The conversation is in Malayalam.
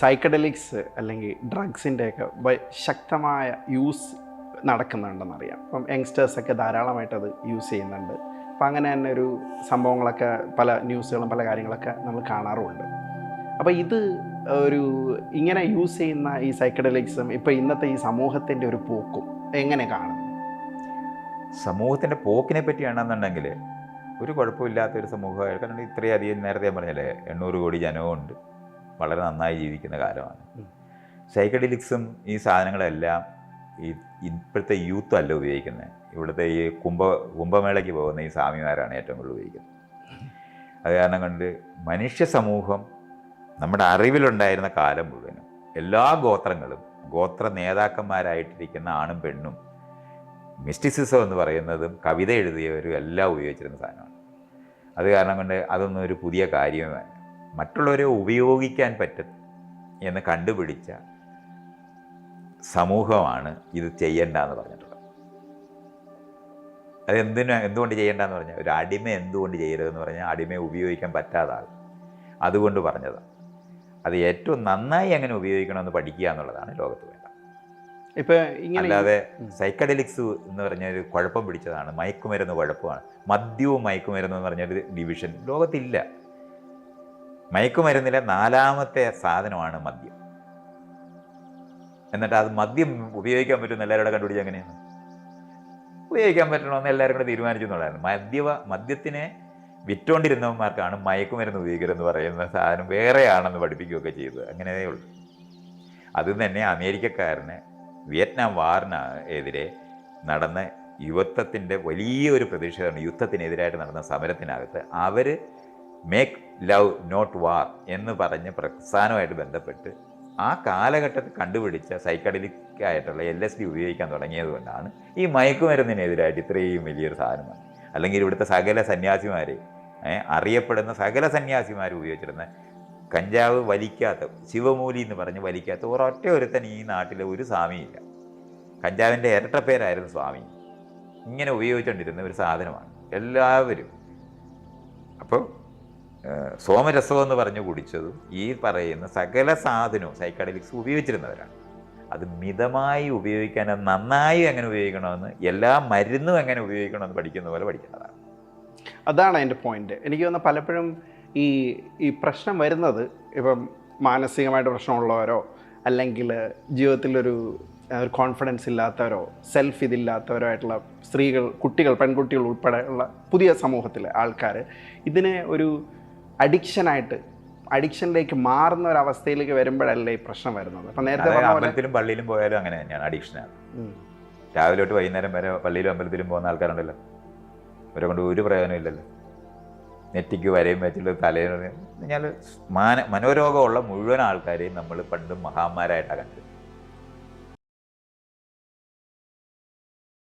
സൈക്കഡലിക്സ് അല്ലെങ്കിൽ ഡ്രഗ്സിന്റെയൊക്കെ ശക്തമായ യൂസ് നടക്കുന്നുണ്ടെന്നറിയാം. അപ്പം യങ്സ്റ്റേഴ്സൊക്കെ ധാരാളമായിട്ട് അത് യൂസ് ചെയ്യുന്നുണ്ട്. അപ്പം അങ്ങനെ തന്നെ ഒരു സംഭവങ്ങളൊക്കെ പല ന്യൂസുകളും പല കാര്യങ്ങളൊക്കെ നമ്മൾ കാണാറുമുണ്ട് അപ്പോൾ ഇത് ഒരു ഇങ്ങനെ യൂസ് ചെയ്യുന്ന ഈ സൈക്കഡലിക്സും ഇപ്പോൾ ഇന്നത്തെ ഈ സമൂഹത്തിന്റെ ഒരു പോക്കും എങ്ങനെ കാണും സമൂഹത്തിന്റെ പോക്കിനെ പറ്റിയാണെന്നുണ്ടെങ്കിൽ ഒരു കുഴപ്പമില്ലാത്ത ഒരു സമൂഹമായി കാരണം ഇത്രയധികം നേരത്തെ പറഞ്ഞല്ലേ എണ്ണൂറ് കോടി ജനവുമുണ്ട് വളരെ നന്നായി ജീവിക്കുന്ന കാലമാണ്. സൈക്കഡിലിക്സും ഈ സാധനങ്ങളെല്ലാം ഈ ഇപ്പോഴത്തെ യൂത്ത് അല്ല ഉപയോഗിക്കുന്നത്. ഇവിടുത്തെ ഈ കുംഭ കുംഭമേളയ്ക്ക് പോകുന്ന ഈ സ്വാമിമാരാണ് ഏറ്റവും കൂടുതൽ ഉപയോഗിക്കുന്നത്. അത് കാരണം കൊണ്ട് മനുഷ്യ സമൂഹം നമ്മുടെ അറിവിലുണ്ടായിരുന്ന കാലം മുഴുവനും എല്ലാ ഗോത്രങ്ങളും ഗോത്ര നേതാക്കന്മാരായിട്ടിരിക്കുന്ന ആണും പെണ്ണും മിസ്റ്റിസിസം എന്ന് പറയുന്നതും കവിത എഴുതിയവരും എല്ലാം ഉപയോഗിച്ചിരുന്ന സാധനമാണ്. അത് കാരണം കൊണ്ട് അതൊന്നും ഒരു പുതിയ കാര്യമല്ല മറ്റുള്ളവരെ ഉപയോഗിക്കാൻ പറ്റും എന്ന് കണ്ടുപിടിച്ച സമൂഹമാണ് ഇത് ചെയ്യണ്ടെന്ന് പറഞ്ഞിട്ടുള്ളത്. അത് എന്തിനാ എന്തുകൊണ്ട് ചെയ്യണ്ടെന്ന് പറഞ്ഞാൽ ഒരു അടിമ എന്തുകൊണ്ട് ചെയ്യരുതെന്ന് പറഞ്ഞാൽ അടിമയെ ഉപയോഗിക്കാൻ പറ്റാതാൾ അതുകൊണ്ട് പറഞ്ഞത് അത് ഏറ്റവും നന്നായി എങ്ങനെ ഉപയോഗിക്കണമെന്ന് പഠിക്കുക എന്നുള്ളതാണ് ലോകത്ത് വേണ്ട ഇപ്പം അല്ലാതെ. സൈക്കഡലിക്സ് എന്ന് പറഞ്ഞ ഒരു കുഴപ്പം പിടിച്ചതാണ് മയക്കുമരുന്ന് കുഴപ്പമാണ് മദ്യവും മയക്കുമരുന്ന് എന്ന് പറഞ്ഞൊരു ഡിവിഷൻ ലോകത്തില്ല. മയക്കുമരുന്നിലെ നാലാമത്തെ സാധനമാണ് മദ്യം. എന്നിട്ട് അത് മദ്യം ഉപയോഗിക്കാൻ പറ്റുന്ന എല്ലാവരും കണ്ടുപിടിച്ച് എങ്ങനെയാണ്? ഉപയോഗിക്കാൻ പറ്റണമെന്ന് എല്ലാവരും കൂടെ തീരുമാനിച്ചു എന്നുള്ളതാണ്. മദ്യവ മദ്യത്തിനെ വിറ്റോണ്ടിരുന്നവന്മാർക്കാണ് മയക്കുമരുന്ന് ഉപയോഗിക്കരുതെന്ന് പറയുന്ന സാധനം വേറെയാണെന്ന് പഠിപ്പിക്കുകയൊക്കെ ചെയ്തത്. അങ്ങനെയേ ഉള്ളൂ. അത് തന്നെ അമേരിക്കക്കാരന് വിയറ്റ്നാം വാറിന് എതിരെ നടന്ന യുവത്വത്തിന്റെ വലിയൊരു പ്രതിഷേധമാണ്. യുദ്ധത്തിനെതിരായിട്ട് നടന്ന സമരത്തിനകത്ത് അവർ മേക്ക് ലവ് നോട്ട് വാർ എന്ന് പറഞ്ഞ് പ്രസ്ഥാനമായിട്ട് ബന്ധപ്പെട്ട് ആ കാലഘട്ടത്തിൽ കണ്ടുപിടിച്ച സൈക്കഡലിക് ആയിട്ടുള്ള എൽ എസ് ഡി ഉപയോഗിക്കാൻ തുടങ്ങിയത് കൊണ്ടാണ് ഈ മയക്കുമരുന്നിനെതിരായിട്ട് ഇത്രയും വലിയൊരു സാധനം അല്ലെങ്കിൽ ഇവിടുത്തെ സകല സന്യാസിമാരെ അറിയപ്പെടുന്ന സകല സന്യാസിമാർ ഉപയോഗിച്ചിരുന്ന കഞ്ചാവ് വലിക്കാത്ത ശിവമൂലി എന്ന് പറഞ്ഞ് വലിക്കാത്ത ഒരൊറ്റ ഒരുത്തൻ ഈ നാട്ടിലെ ഒരു സ്വാമിയില്ല. കഞ്ചാവിന്റെ ഇരട്ടപ്പേരായിരുന്നു സ്വാമി. ഇങ്ങനെ ഉപയോഗിച്ചുകൊണ്ടിരുന്ന ഒരു സാധനമാണ്. എല്ലാവരും. അപ്പോൾ സോമരസം എന്ന് പറഞ്ഞു കുടിച്ചതും ഈ പറയുന്ന സകല സാധനവും സൈക്കഡലിക്സ് ഉപയോഗിച്ചിരുന്നവരാണ്. അത് മിതമായി ഉപയോഗിക്കാൻ അത് നന്നായി എങ്ങനെ ഉപയോഗിക്കണമെന്ന് എല്ലാ മരുന്നും എങ്ങനെ ഉപയോഗിക്കണമെന്ന് പഠിക്കുന്ന പോലെ പഠിക്കേണ്ടതാണ്. അതാണ് അതിന്റെ പോയിന്റ് എനിക്ക് തോന്നുന്നു പലപ്പോഴും ഈ ഈ പ്രശ്നം വരുന്നത് ഇപ്പം മാനസികമായിട്ട് പ്രശ്നമുള്ളവരോ അല്ലെങ്കിൽ ജീവിതത്തിലൊരു ഒരു കോൺഫിഡൻസ് ഇല്ലാത്തവരോ സെൽഫ് ഇതില്ലാത്തവരോ ആയിട്ടുള്ള സ്ത്രീകൾ കുട്ടികൾ പെൺകുട്ടികൾ ഉൾപ്പെടെയുള്ള പുതിയ സമൂഹത്തിലെ ആൾക്കാർ ഇതിനെ ഒരു അഡിക്ഷനായിട്ട് അഡിക്ഷനിലേക്ക് മാറുന്ന ഒരു അവസ്ഥയിലേക്ക് വരുമ്പോഴല്ലേ ഈ പ്രശ്നം വരുന്നത്? അപ്പം നേരത്തെ പറഞ്ഞ പോലെ അമ്പലത്തിലും പള്ളിയിലും പോയാലും അങ്ങനെ തന്നെയാണ് അഡിക്ഷനാണ്. രാവിലെ തൊട്ട് വൈകുന്നേരം വരെ പള്ളിയിലും അമ്പലത്തിലും പോകുന്ന ആൾക്കാരുണ്ടല്ലോ. അവരെ കൊണ്ട് ഒരു പ്രയോജനം ഇല്ലല്ലോ. നെറ്റിക്ക് വരയും വെച്ചിട്ട് തലയിൽ ഞാൻ മാന മനോരോഗമുള്ള മുഴുവൻ ആൾക്കാരെയും നമ്മൾ പണ്ടും മഹാന്മാരായിട്ടാണ് കണ്ടത്